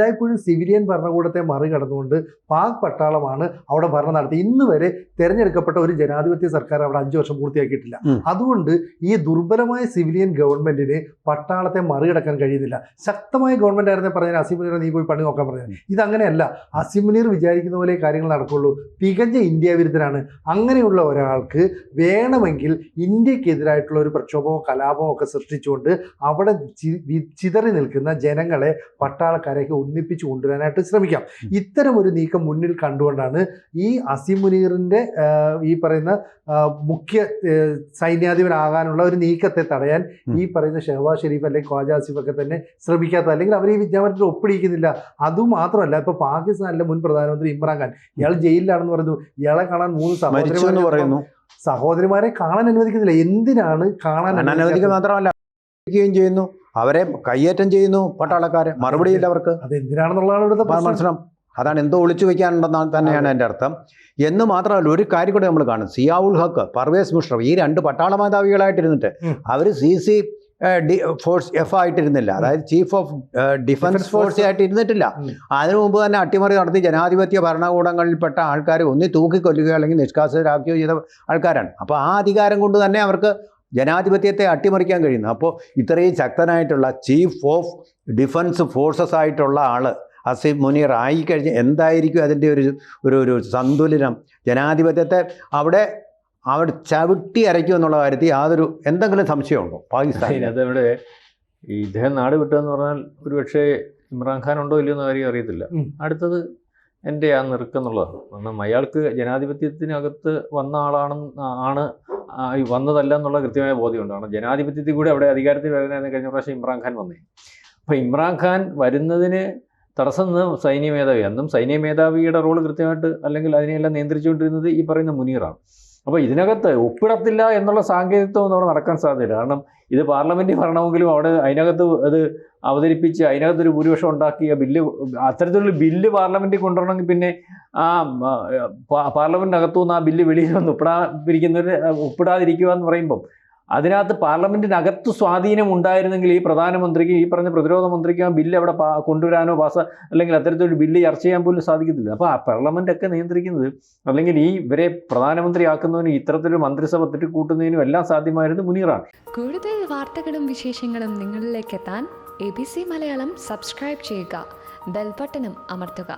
എല്ലായ്പ്പോഴും സിവിലിയൻ ഭരണകൂടത്തെ മറികടന്നുകൊണ്ട് പാക് പട്ടാളമാണ് അവിടെ ഭരണം നടത്തി ഇന്ന് വരെ തെരഞ്ഞെടുക്കപ്പെട്ട ഒരു ജനാധിപത്യ സർക്കാർ അവിടെ അഞ്ചു വർഷം പൂർത്തിയാക്കിയിട്ടില്ല. അതുകൊണ്ട് ഈ ദുർബലമായ സിവിലിയൻ ഗവൺമെന്റിന് പട്ടാളത്തെ മറികടക്കാൻ കഴിയുന്നില്ല. ശക്തമായ ഗവൺമെന്റ് ആയിരുന്നെ പറഞ്ഞാൽ അസിമുനീർ നീ പോയി പണി നോക്കാൻ പറഞ്ഞത്. ഇതങ്ങനെയല്ല. അസിമുനീർ വിചാരിക്കുന്ന പോലെ കാര്യങ്ങൾ നടക്കുള്ളൂ തികഞ്ഞ ഇന്ത്യ വിരുദ്ധനാണ്. അങ്ങനെയുള്ള ഒരാൾക്ക് വേണമെങ്കിൽ ഇന്ത്യക്കെതിരായിട്ടുള്ള ഒരു പ്രക്ഷോഭമോ കലാപമോ ഒക്കെ സൃഷ്ടിച്ചുകൊണ്ട് അവിടെ ചിതറി നിൽക്കുന്ന ജനങ്ങളെ പട്ടാളക്കാരെയൊക്കെ ഒന്നിപ്പിച്ച് കൊണ്ടുവരാനായിട്ട് ശ്രമിക്കാം. ഇത്തരം ഒരു നീക്കം മുന്നിൽ കണ്ടുകൊണ്ടാണ് ഈ അസിമുനീറിന്റെ ആ, ഈ പറയുന്ന മുഖ്യ സൈന്യാധിപനാകാനുള്ള ഒരു നീക്കത്തെ തടയാൻ ഈ പറയുന്ന ഷെഹബാസ് ഷെരീഫ് അല്ലെങ്കിൽ ഖ്വാജ ആസിഫ് ഒക്കെ തന്നെ ശ്രമിക്കാത്ത അല്ലെങ്കിൽ അവർ ഈ വിജ്ഞാപനത്തിൽ ഒപ്പിടിക്കുന്നില്ല. അതുമാത്രമല്ല ഇപ്പൊ പാകിസ്ഥാനിലെ മുൻ പ്രധാനമന്ത്രി ഇമ്രാൻഖാൻ ഇയാൾ ജയിലിലാണെന്ന് പറയുന്നു. ഇയാളെ കാണാൻ മൂന്ന് സഹോദരന്മാരെ പറയുന്നു. സഹോദരിമാരെ കാണാൻ അനുവദിക്കുന്നില്ല. എന്തിനാണ് കാണാൻ അനുവദിക്കുക? മാത്രമല്ല ചെയ്യുന്നു. അവരെ കയ്യേറ്റം ചെയ്യുന്നു പട്ടാളക്കാരെ. മറുപടിയില്ല അവർക്ക്. അത് എന്തിനാണെന്നുള്ളതാണ് ഇവിടുത്തെ അപ്പൊ പ്രശ്നം. അതാണ് എന്തോ ഒളിച്ചു വെക്കാനുണ്ടെന്നാണ് തന്നെയാണ് എന്റെ അർത്ഥം. എന്ന് മാത്രമല്ല ഒരു കാര്യം കൂടെ നമ്മൾ കാണും. സിയാവുൽ ഹക്ക് പർവേസ് മുഷ്റഫ് ഈ രണ്ട് പട്ടാള മേധാവികളായിട്ടിരുന്നിട്ട് അവർ C C D force F ആയിട്ടിരുന്നില്ല. അതായത് ചീഫ് ഓഫ് ഡിഫൻസ് ഫോഴ്സ്. ആയിട്ട് ഇരുന്നിട്ടില്ല അതിനു മുമ്പ് തന്നെ അട്ടിമറി നടത്തി ജനാധിപത്യ ഭരണകൂടങ്ങളിൽപ്പെട്ട ആൾക്കാരെ ഒന്നി തൂക്കിക്കൊല്ലുകയോ അല്ലെങ്കിൽ നിഷ്കാസിതരാക്കുകയോ ചെയ്ത ആൾക്കാരാണ്. അപ്പോൾ ആ അധികാരം കൊണ്ട് തന്നെ അവർക്ക് ജനാധിപത്യത്തെ അട്ടിമറിക്കാൻ കഴിയുന്നു. അപ്പോൾ ഇത്രയും ശക്തനായിട്ടുള്ള ചീഫ് ഓഫ് ഡിഫൻസ് ഫോഴ്സസ് ആയിട്ടുള്ള ആൾ അസീം മുനീർ ആയിക്കഴിഞ്ഞ് എന്തായിരിക്കും അതിന്റെ ഒരു ഒരു ഒരു സന്തുലനം? ജനാധിപത്യത്തെ അവിടെ അവിടെ ചവിട്ടി അരയ്ക്കും എന്നുള്ള കാര്യത്തിൽ യാതൊരു എന്തെങ്കിലും സംശയമുണ്ടോ പാകിസ്ഥാൻ അതവിടെ ഇവിടെ ഈ ഇദ്ദേഹം നാട് വിട്ടതെന്ന് പറഞ്ഞാൽ ഒരുപക്ഷെ ഇമ്രാൻഖാൻ ഉണ്ടോ ഇല്ലയോ എന്ന കാര്യം അറിയത്തില്ല. അടുത്തത് എന്റെ ആ നിറുക്കെന്നുള്ളതാണ് കാരണം അയാൾക്ക് ജനാധിപത്യത്തിനകത്ത് വന്ന ആളാണെന്ന് ആണ് വന്നതല്ല എന്നുള്ള കൃത്യമായ ബോധ്യമുണ്ട്. കാരണം ജനാധിപത്യത്തിൽ കൂടി അവിടെ അധികാരത്തിൽ വരുന്നതെന്ന് കഴിഞ്ഞ പ്രാവശ്യം ഇമ്രാൻഖാൻ വന്നേ. അപ്പോൾ ഇമ്രാൻഖാൻ വരുന്നതിന് തടസ്സം സൈന്യ മേധാവി അന്നും സൈന്യ മേധാവിയുടെ റോൾ കൃത്യമായിട്ട് അല്ലെങ്കിൽ അതിനെയെല്ലാം നിയന്ത്രിച്ചുകൊണ്ടിരുന്നത് ഈ പറയുന്ന മുനീറാണ്. അപ്പോൾ ഇതിനകത്ത് ഒപ്പിടത്തില്ല എന്നുള്ള സാങ്കേതികത്വം ഒന്നും അവിടെ നടക്കാൻ സാധ്യതയില്ല. കാരണം ഇത് പാർലമെന്റ് ഭരണമെങ്കിലും അവിടെ അതിനകത്ത് അത് അവതരിപ്പിച്ച് അതിനകത്തൊരു ഭൂരിപക്ഷം ഉണ്ടാക്കിയ ബില്ല് അത്തരത്തിലുള്ള ബില്ല് പാർലമെന്റിൽ കൊണ്ടുവരണമെങ്കിൽ പിന്നെ ആ പാർലമെന്റിനകത്തു നിന്ന് ആ ബില്ല് വെളിയിൽ വന്ന് ഒപ്പിടാതിരിക്കുന്നവർ ഒപ്പിടാതിരിക്കുക എന്ന് പറയുമ്പം അതിനകത്ത് പാർലമെന്റിനകത്ത് സ്വാധീനം ഉണ്ടായിരുന്നെങ്കിൽ ഈ പ്രധാനമന്ത്രിക്ക് ഈ പറഞ്ഞ പ്രതിരോധ മന്ത്രിക്ക് ആ ബില്ല് അവിടെ കൊണ്ടുവരാനോ പാസ് അല്ലെങ്കിൽ അത്തരത്തിലൊരു ബില്ല് ചർച്ച ചെയ്യാൻ പോലും സാധിക്കത്തില്ല. അപ്പോൾ ആ പാർലമെന്റ് ഒക്കെ നിയന്ത്രിക്കുന്നത് അല്ലെങ്കിൽ ഈ ഇവരെ പ്രധാനമന്ത്രി പ്രധാനമന്ത്രിയാക്കുന്നതിനും ഇത്തരത്തിലൊരു മന്ത്രിസഭ തെറ്റിക്കൂട്ടുന്നതിനും എല്ലാം സാധ്യമായിരുന്നു മുനീറാണ്. കൂടുതൽ വാർത്തകളും വിശേഷങ്ങളും നിങ്ങളിലേക്ക് എത്താൻ A B C Malayalam subscribe ചെയ്യുക. ബെൽബട്ടനും അമർത്തുക.